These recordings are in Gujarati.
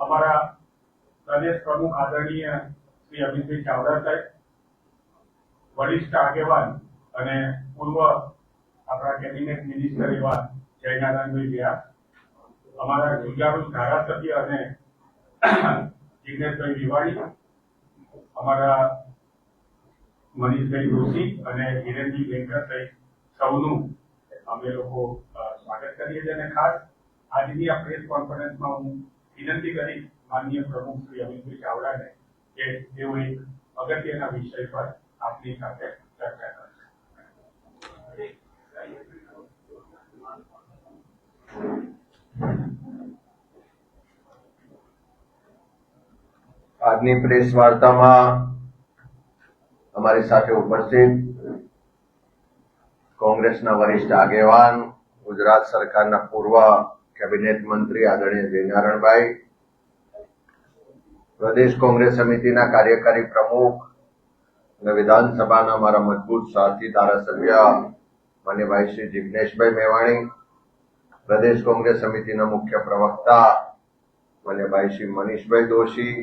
અમારા પ્રદેશ પ્રમુખ અને પૂર્વ આપણા અમારા મનીષભાઈ જોશી અને હિરેનજી વેંકટ સહિત સૌનું અમે લોકો સ્વાગત કરીએ છીએ. અને ખાસ આજની આ પ્રેસ કોન્ફરન્સમાં હું વિનંતી કરી માનનીય પ્રમુખ શ્રી અમિતભાઈ ચાવડાને કે તેઓ એક અગત્યના વિષય પર આપની સાથે ચર્ચા કરશે આજની પ્રેસ વાર્તામાં અમારી સાથે ઉપસ્થિત કોંગ્રેસના વરિષ્ઠ આગેવાન, ગુજરાત સરકારના પૂર્વ કેબિનેટ મંત્રી આદરણીય જયનારાયણભાઈ પ્રદેશ કોંગ્રેસ સમિતિના કાર્યકારી પ્રમુખ અને વિધાનસભાના અમારા મજબૂત સાથી ધારાસભ્ય માન્યભાઈ શ્રી જિગ્નેશભાઈ મેવાણી, પ્રદેશ કોંગ્રેસ સમિતિના મુખ્ય પ્રવક્તા માન્યભાઈ શ્રી મનીષભાઈ દોશી,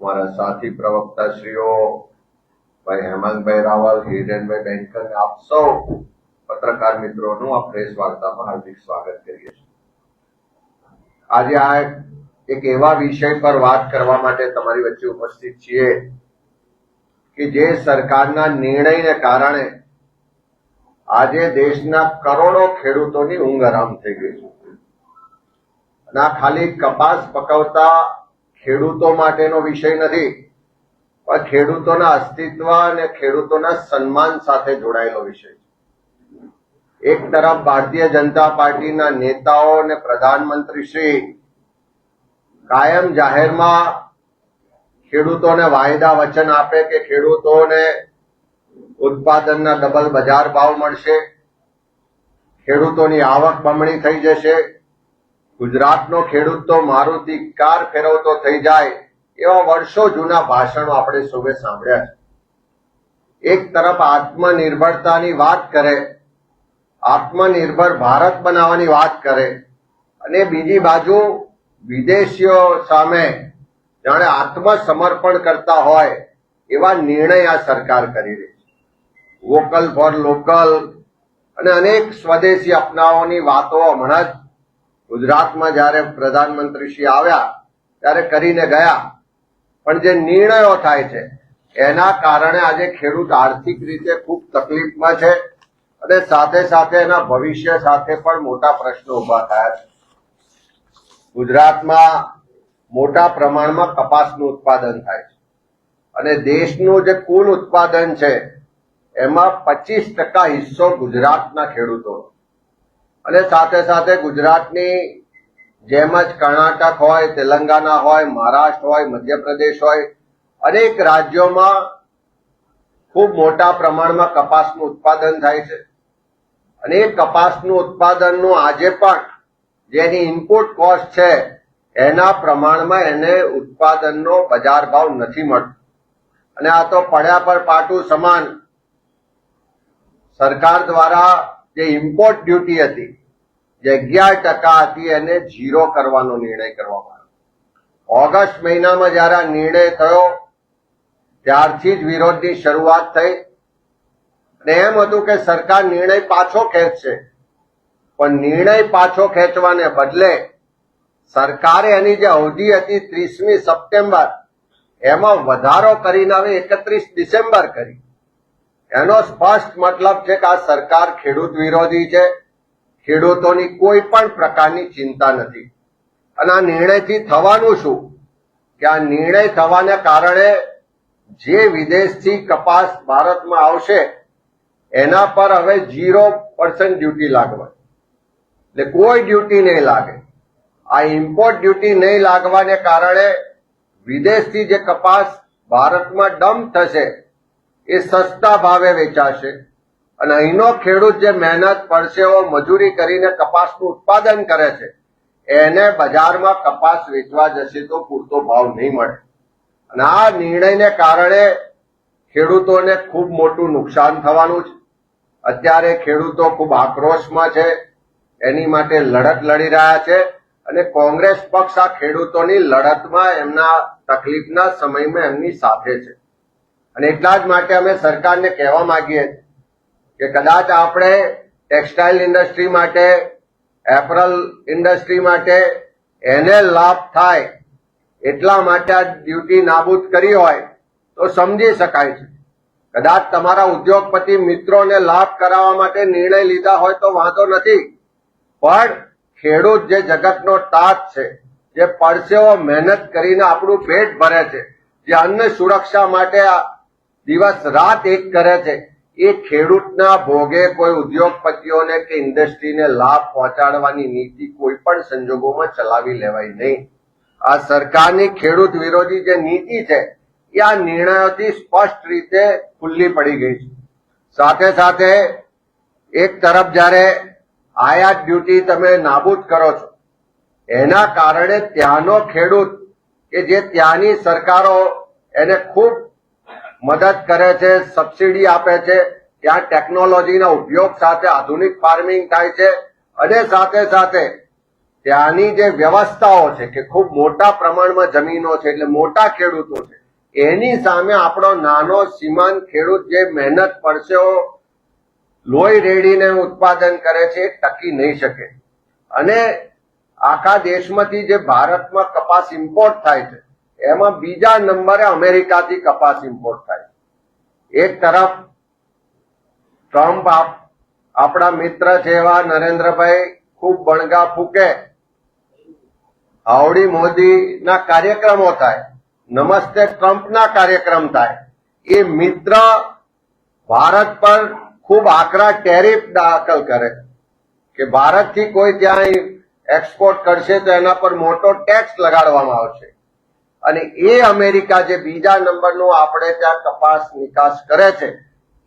મારા સાથી પ્રવક્તા શ્રીઓ ભાઈ હેમંતભાઈ રાવલ, હિરેનભાઈ બેંકર આપ સૌ પત્રકાર મિત્રોનું આ પ્રેસ વાર્તામાં હાર્દિક સ્વાગત કરીએ છીએ. આજે આ એક એવા વિષય પર વાત કરવા માટે તમારી વચ્ચે ઉપસ્થિત છીએ કે જે સરકારના નિર્ણયને કારણે આજે દેશના કરોડો ખેડૂતોની ઊંઘ આરામ થઈ ગઈ છે. આ ખાલી કપાસ પકવતા ખેડૂતો માટેનો વિષય નથી ખેડૂતોના અસ્તિત્વ અને ખેડૂતોના સન્માન સાથે જોડાયેલો વિષય છે. એક તરફ ભારતીય જનતા પાર્ટીના નેતાઓ અને પ્રધાનમંત્રી શ્રી કાયમ જાહેરમાં ખેડૂતોને વાયદા વચન આપે કે ખેડૂતોને ઉત્પાદનના ડબલ બજાર ભાવ મળશે, ખેડૂતોની આવક બમણી થઈ જશે, ગુજરાતનો ખેડૂત તો મારુતિ કાર ફેરવતો થઈ જાય એવા વર્ષો જૂના ભાષણો આપણે સૌએ સાંભળ્યા છે. એક તરફ આત્મનિર્ભરતાની વાત કરે, આત્મનિર્ભર ભારત બનાવવાની વાત કરે, અને બીજી બાજુ વિદેશીઓ સામે જાણે આત્મસમર્પણ કરતા હોય એવા નિર્ણય આ સરકાર કરી રહી છે. વોકલ ફોર લોકલ અને અનેક સ્વદેશી અપનાવવાની વાતો હમણાં જ ગુજરાતમાં જ્યારે પ્રધાનમંત્રી શ્રી આવ્યા, ત્યારે કરીને ગયા પણ જે નિર્ણયો થાય છે, એના કારણે આજે ખેડૂત આર્થિક રીતે ખૂબ તકલીફમાં છે અને સાથે સાથે એના ભવિષ્ય સાથે પણ મોટા પ્રશ્નો ઊભા થયા છે. ગુજરાતમાં મોટા પ્રમાણમાં કપાસનું ઉત્પાદન થાય છે અને દેશનું જે કુલ ઉત્પાદન છે, એમાં પચીસ ટકા હિસ્સો ગુજરાતના ખેડૂતો. અને સાથે સાથે ગુજરાતની જેમ જ કર્ણાટક હોય, તેલંગાના હોય, મહારાષ્ટ્ર હોય, મધ્યપ્રદેશ હોય, અનેક રાજ્યોમાં ખૂબ મોટા પ્રમાણમાં કપાસનું ઉત્પાદન થાય છે. અને એ કપાસનું ઉત્પાદનનું આજે પણ જેની ઇનપુટ કોસ્ટ છે, એના પ્રમાણમાં એને ઉત્પાદનનો બજાર ભાવ નથી મળતો. અને આ તો પડ્યા પર પાટું સમાન સરકાર દ્વારા જે ઇમ્પોર્ટ ડ્યુટી હતી જે અગિયાર ટકા હતી એને ઝીરો કરવાનો નિર્ણય કરવામાં આવ્યો. ઓગસ્ટ મહિનામાં જ્યારે આ નિર્ણય થયો, ત્યારથી જ વિરોધની શરૂઆત થઈ. અને એમ હતું કે સરકાર નિર્ણય પાછો ખેંચશે. પણ નિર્ણય પાછો ખેંચવાને બદલે સરકારે એની જે અવધિ હતી ત્રીસમી સપ્ટેમ્બર, એમાં વધારો કરીને હવે એકત્રીસ ડિસેમ્બર કરી. એનો સ્પષ્ટ મતલબ છે કે આ સરકાર ખેડૂત વિરોધી છે. ખેડૂતોની કોઈ પણ પ્રકારની ચિંતા નથી. અને આ નિર્ણયથી થવાનું શું? કે આ નિર્ણય થવાને કારણે જે વિદેશથી કપાસ ભારતમાં આવશે, એના પર હવે ઝીરો પર્સન્ટ ડ્યુટી લાગવાની. એટલે કોઈ ડ્યુટી નહીં લાગે. આ ઇમ્પોર્ટ ડ્યુટી નહીં લાગવાને કારણે વિદેશથી જે કપાસ ભારતમાં ડમ્પ થશે, એ સસ્તા ભાવે વેચાશે. અને અહીંનો ખેડૂત જે મહેનત પરસેવો મજૂરી કરીને કપાસનું ઉત્પાદન કરે છે, એને બજારમાં કપાસ વેચવા જશે તો પૂરતો ભાવ નહીં મળે. અને આ નિર્ણયને કારણે ખેડૂતોને ખૂબ મોટું નુકસાન થવાનું છે. અત્યારે ખેડૂતો ખૂબ આક્રોશમાં છે, એની માટે લડત લડી રહ્યા છે અને કોંગ્રેસ પક્ષ આ ખેડૂતોની લડતમાં એમના તકલીફના સમયમાં એમની સાથે છે. અને એટલા જ માટે અમે સરકારને કહેવા માંગીએ છીએ કે કદાચ આપણે ટેક્સટાઇલ ઇન્ડસ્ટ્રી માટે, એપરલ ઇન્ડસ્ટ્રી માટે એને લાભ થાય એટલા માટે આ ડ્યુટી નાબૂદ કરી હોય તો સમજી શકાય છે. કદાચ તમારા ઉદ્યોગપતિ મિત્રોને લાભ કરાવવા માટે નિર્ણય લીધા હોય તો વાંધો નથી. પણ ખેડૂત જે જગતનો તાત છે, જે પરસેવો મહેનત કરીને આપણું પેટ ભરે છે, જે અન્ન સુરક્ષા માટે દિવસ રાત એક કરે છે એ ખેડૂતના ભોગે કોઈ ઉદ્યોગપતિઓને કે ઇન્ડસ્ટ્રીને લાભ પહોંચાડવાની નીતિ કોઈ પણ સંજોગોમાં ચલાવી લેવાય નહીં. આ સરકારની ખેડૂત વિરોધી જે નીતિ છે, એ આ નિર્ણયોથી સ્પષ્ટ રીતે ખુલ્લી પડી ગઈ છે. સાથે સાથે એક તરફ જ્યારે આયાત ડ્યુટી તમે નાબૂદ કરો છો, એના કારણે ત્યાંનો ખેડૂત કે જે ત્યાંની સરકારો એને ખૂબ મદદ કરે છે, સબસિડી આપે છે. ત્યાં ટેકનોલોજીના ઉપયોગ સાથે આધુનિક ફાર્મિંગ થાય છે અને સાથે સાથે ત્યાંની જે વ્યવસ્થાઓ છે કે ખૂબ મોટા પ્રમાણમાં જમીનો છે એટલે મોટા ખેડૂતો છે, એની સામે આપણો નાનો સીમાંત ખેડૂત જે મહેનત પરસેવો લોહી રેડીને ઉત્પાદન કરે છે ટકી નહીં શકે. અને આખા દેશમાંથી જે ભારતમાં કપાસ ઇમ્પોર્ટ થાય છે એમાં બીજા નંબરે અમેરિકાથી કપાસ ઇમ્પોર્ટ થાય. એક તરફ ટ્રમ્પ આપણા મિત્ર એવા નરેન્દ્રભાઈ, ખૂબ બણગા ફૂકે. હાવડી મોદીના કાર્યક્રમો થાય. નમસ્તે ટ્રમ્પના કાર્યક્રમ થાય. એ મિત્ર ભારત પર ખૂબ આકરા ટેરિફ દાખલ કરે. કે ભારતથી કોઈ ત્યાં એક્સપોર્ટ કરશે તો એના પર મોટો ટેક્સ લગાડવામાં આવશે. અને એ અમેરિકા જે બીજા નંબરનું આપણે ત્યાં કપાસ નિકાસ કરે છે,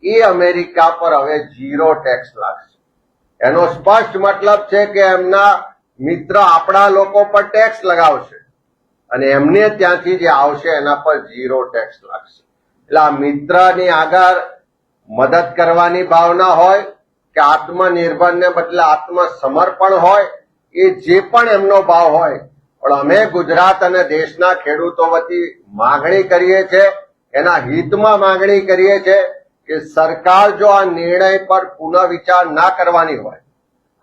એ અમેરિકા પર હવે ઝીરો ટેક્સ લાગશે. એનો સ્પષ્ટ મતલબ છે કે એમના મિત્ર આપણા લોકો પર ટેક્સ લગાવશે અને એમને ત્યાંથી જે આવશે એના પર ઝીરો ટેક્સ લાગશે. એટલે આ મિત્રની આગળ મદદ કરવાની ભાવના હોય કે આત્મનિર્ભરને બદલે આત્મસમર્પણ હોય, એ જે પણ એમનો ભાવ હોય પણ અમે ગુજરાત અને દેશના ખેડૂતો વતી માગણી કરીએ છીએ એના હિતમાં માગણી કરીએ છીએ કે સરકાર જો આ નિર્ણય પર પુનઃ વિચાર ના કરવાની હોય,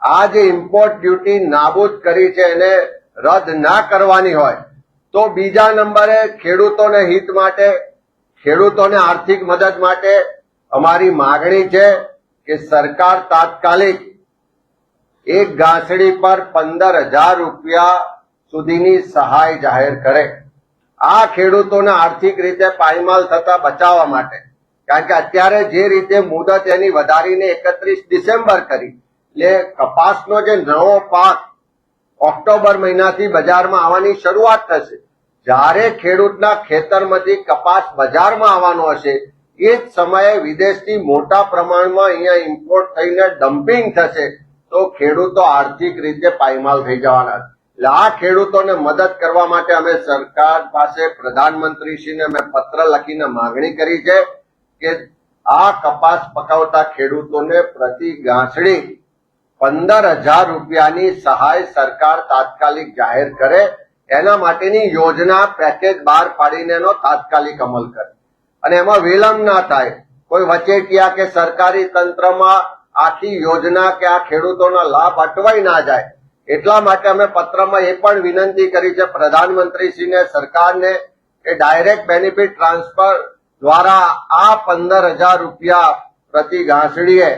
આ જે ઇમ્પોર્ટ ડ્યુટી નાબૂદ કરી છે એને રદ ના કરવાની હોય, તો બીજા નંબરે ખેડૂતોને હિત માટે, ખેડૂતોને આર્થિક મદદ માટે અમારી માગણી છે કે સરકાર તાત્કાલિક એક ગાંસડી પર પંદર હજાર રૂપિયા સુધીની સહાય જાહેર કરે. આ ખેડૂતોને આર્થિક રીતે પાયમાલ થતા બચાવવા માટે. કારણ કે અત્યારે જે રીતે મુદત એની વધારીને એકત્રીસ ડિસેમ્બર કરી, એટલે કપાસનો જે નવો પાક ઓક્ટોબર મહિનાથી બજારમાં આવવાની શરૂઆત થશે. જ્યારે ખેડૂતના ખેતરમાંથી કપાસ બજારમાં આવવાનો હશે, એ જ સમયે વિદેશથી મોટા પ્રમાણમાં અહીંયા ઇમ્પોર્ટ થઈને ડમ્પિંગ થશે, તો ખેડૂતો આર્થિક રીતે પાયમાલ થઈ જવાના છે. એટલે આ ખેડૂતોને મદદ કરવા માટે અમે સરકાર પાસે પ્રધાનમંત્રીશ્રીને મેં પત્ર લખીને માંગણી કરી છે કે આ કપાસ પકાવતા ખેડૂતોને પ્રતિ ગાંસડી પંદર હજાર રૂપિયાની સહાય સરકાર તાત્કાલિક જાહેર કરે, એના માટેની યોજના પેકેજ બહાર પાડીને એનો તાત્કાલિક અમલ કરે. અને એમાં વિલંબ ના થાય. કોઈ વચેટિયા કે સરકારી તંત્રમાં આખી યોજના કે આ ખેડૂતોના લાભ અટવાઈ ના જાય. એટલા માટે અમે પત્રમાં એ પણ વિનંતી કરી છે પ્રધાનમંત્રીશ્રીને, સરકારને કે ડાયરેક્ટ બેનિફિટ ટ્રાન્સફર દ્વારા આ પંદર હજાર રૂપિયા પ્રતિ ઘાસડીએ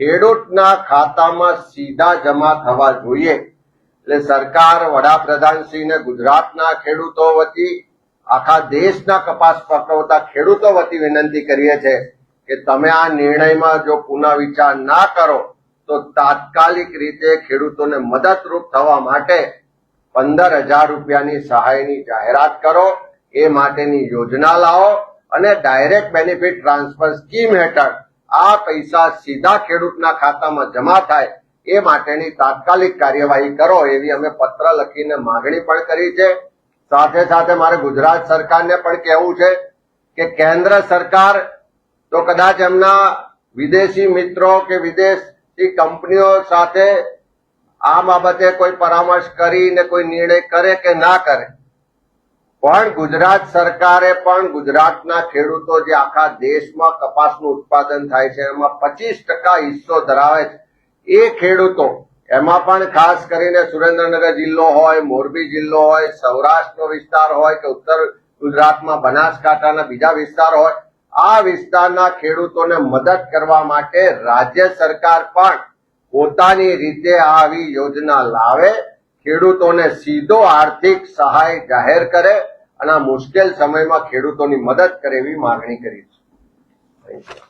ખેડૂતના ખાતામાં સીધા જમા થવા જોઈએ. એટલે સરકાર, વડાપ્રધાનશ્રીને ગુજરાતના ખેડૂતો વતી, આખા દેશના કપાસ પકવતા ખેડૂતો વતી વિનંતી કરીએ છે કે તમે આ નિર્ણયમાં જો પુનઃ વિચાર ના કરો તો તાત્કાલિક રીતે ખેડૂતોને મદદરૂપ થવા માટે પંદર હજાર રૂપિયાની સહાયની જાહેરાત કરો, એ માટેની યોજના લાવો અને ડાયરેક્ટ બેનિફિટ ટ્રાન્સફર સ્કીમ હેઠળ આ પૈસા સીધા ખેડૂતના ખાતામાં જમા થાય, એ માટેની તાત્કાલિક કાર્યવાહી કરો, એવી અમે પત્ર લખીને માગણી પણ કરી છે. સાથે સાથે મારે ગુજરાત સરકારને પણ કહેવું છે કે કેન્દ્ર સરકાર તો કદાચ એમના વિદેશી મિત્રો કે વિદેશી કંપનીઓ સાથે આ બાબતે કોઈ પરામર્શ કરીને કોઈ નિર્ણય કરે કે ના કરે. પણ ગુજરાત સરકારે પણ ગુજરાતના ખેડૂતો જે આખા દેશમાં કપાસનું ઉત્પાદન થાય છે, એમાં પચીસ ટકા હિસ્સો ધરાવે છે. એ ખેડૂતો, એમાં પણ ખાસ કરીને સુરેન્દ્રનગર જિલ્લો હોય, મોરબી જિલ્લો હોય, સૌરાષ્ટ્રનો વિસ્તાર હોય કે ઉત્તર ગુજરાતમાં બનાસકાંઠાના બીજા વિસ્તાર હોય આ વિસ્તારના ખેડૂતોને મદદ કરવા માટે રાજ્ય સરકાર પણ પોતાની રીતે આવી યોજના લાવે, ખેડૂતોને સીધો આર્થિક સહાય જાહેર કરે અને આ મુશ્કેલ સમયમાં ખેડૂતોની મદદ કરે એવી માગણી કરી છે.